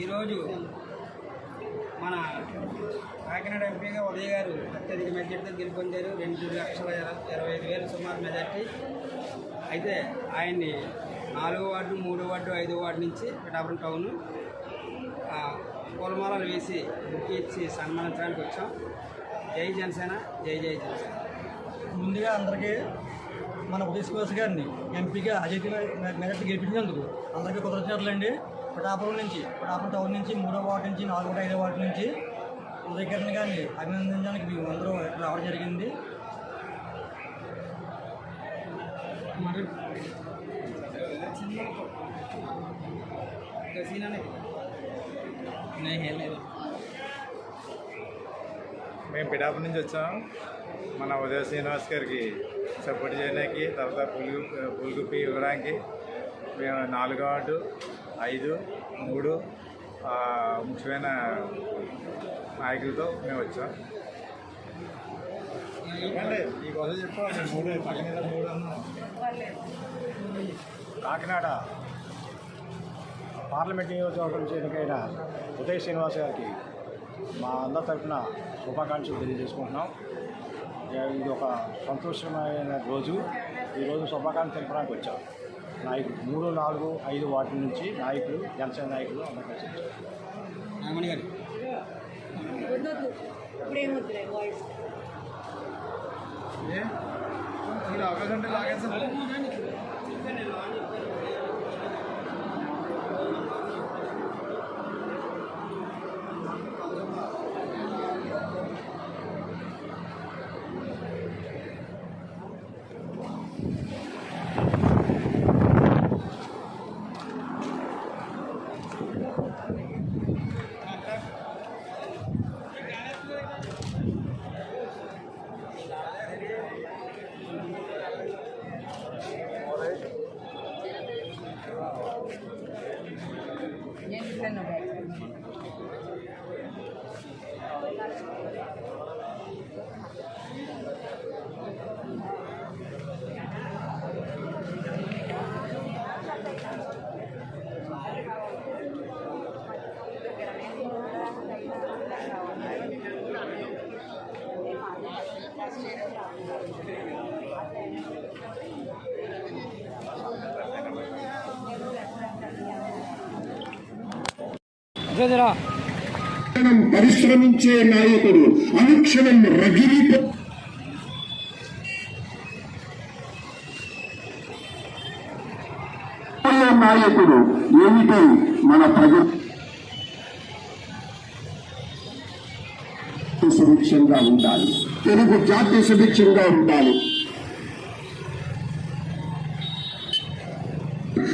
ఈరోజు మన కాకినాడ ఎంపీగా ఉదయ్ గారు అత్యధిక మెజార్టీతో గెలుపొందారు. రెండు లక్షల ఇరవై ఐదు వేలు సుమారు మెజార్టీ. అయితే ఆయన్ని నాలుగో వార్డు మూడో వార్డు ఐదో వార్డు నుంచి పిఠాపురం టౌన్ ఆ, పూలమాలలు వేసి బుక్ ఇచ్చి సన్మానించడానికి వచ్చాం. జై జనసేన జై జై జనసేన. ముందుగా అందరికీ మన ఉదయ్ గారిని ఎంపీగా అజయ్ మెజార్టీ గెలిపించినందుకు అందరికీ కృతజ్ఞతలు అండి పిఠాపురం నుంచి పిఠాపురం టౌన్ నుంచి మూడో వార్డు నుంచి నాలుగో ఐదో వార్డు నుంచి ఉదయ్ గారిని అభినందించడానికి మేము అందరూ ఇక్కడ రావడం జరిగింది. మరి మేము పిడాపు నుంచి వచ్చాం. మన ఉదయ శ్రీనివాస్ గారికి సపోర్ట్ చేయడానికి తర్వాత పులుగు పులుగుపి ఇవ్వడానికి మేము నాలుగో వార్డు ఐదు మూడు ముఖ్యమైన నాయకులతో మేము వచ్చాం. మూడు పక్కన మూడు అన్నాం. కాకినాడ పార్లమెంట్ నియోజకవర్గం ఎన్నికైన ఉదయ్ శ్రీనివాస్ గారికి మా అందరి తరఫున శుభాకాంక్షలు తెలియజేసుకుంటున్నాం. ఇది ఒక సంతోషమైన రోజు. ఈరోజు శుభాకాంక్షలు తెలపడానికి వచ్చాం. నాయకులు మూడు నాలుగు ఐదు వార్డుల నుంచి నాయకులు జనసేన నాయకులు అందరూ కలిసి గారు? మీరు అవకాశం లాగేస్తారు పరిశ్రమించే నాయకుడు అనుక్షణం రగిలి నాయకుడు ఏమిటి మన ప్రజలు సుభిక్షంగా ఉండాలి. తెలుగు జాతి సుభిక్షంగా ఉండాలి.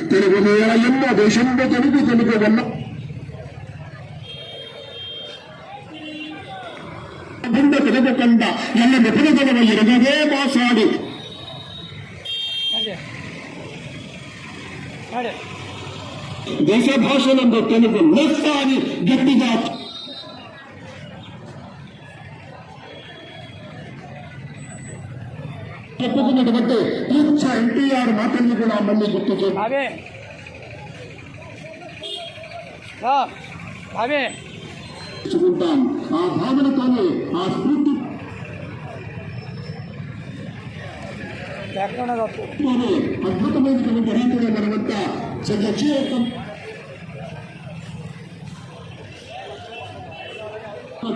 తెలుగు నేల ఎన్నో దేశంలో తెలుగు తెలుగు వల్ల పెదగకండ ఎల్ల నిపుణతనవ ఎరగదే మాసాడి దేశ భాషలందు తెలుగు లెస్స అని గట్టిగా చెప్పుకున్నటువంటి పిచ్చ ఎన్టీఆర్ మాటల్ని కూడా మళ్ళీ గుర్తు తెచ్చుకుంటాం ఆ భావనతోనే ఆ స్ఫూర్తి తోనే అద్భుతమైనటువంటి రీతిలో మనమంతా జగచేతం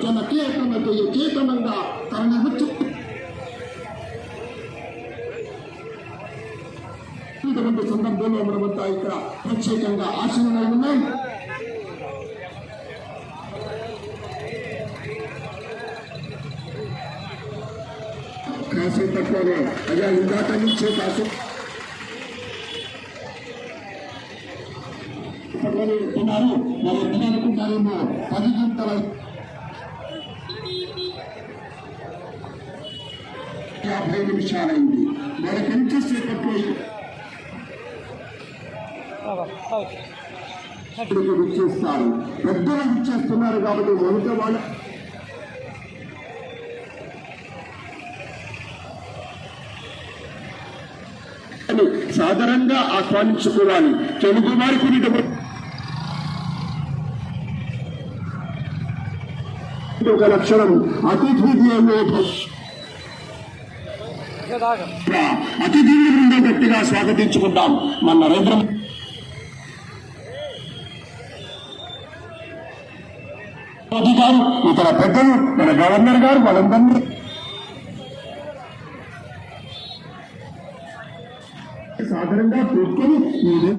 జనకేతనతో చేతనంగా తనని వచ్చి ఇటువంటి సందర్భంలో మనమంతా ఇక్కడ ప్రత్యేకంగా ఆశీనులై ఉన్నాయి. కాసేపట్లోనే అయ్యా ఇందాక నుంచే కాసే. ఉన్నారు మరి ఎక్కడ అనుకుంటారు టైము పది గంటల యాభై నిమిషాలైంది. మనకి ఎంతసేపట్లో విచ్చేస్తారు పెద్దలు విచ్చేస్తున్నారు కాబట్టి మొదట వాళ్ళ సాధారణంగా ఆహ్వానించుకోవాలి. తెలుగు వారికి ఒక లక్షణం. అతిథి దేవో అతిథిని ముందు గట్టిగా స్వాగతించుకుంటాం. మన నరేంద్ర మోదీ గారు ఇతర పెద్దలు మన గవర్నర్ గారు వాళ్ళందరినీ సాధారణంగా కూర్చొని ఈ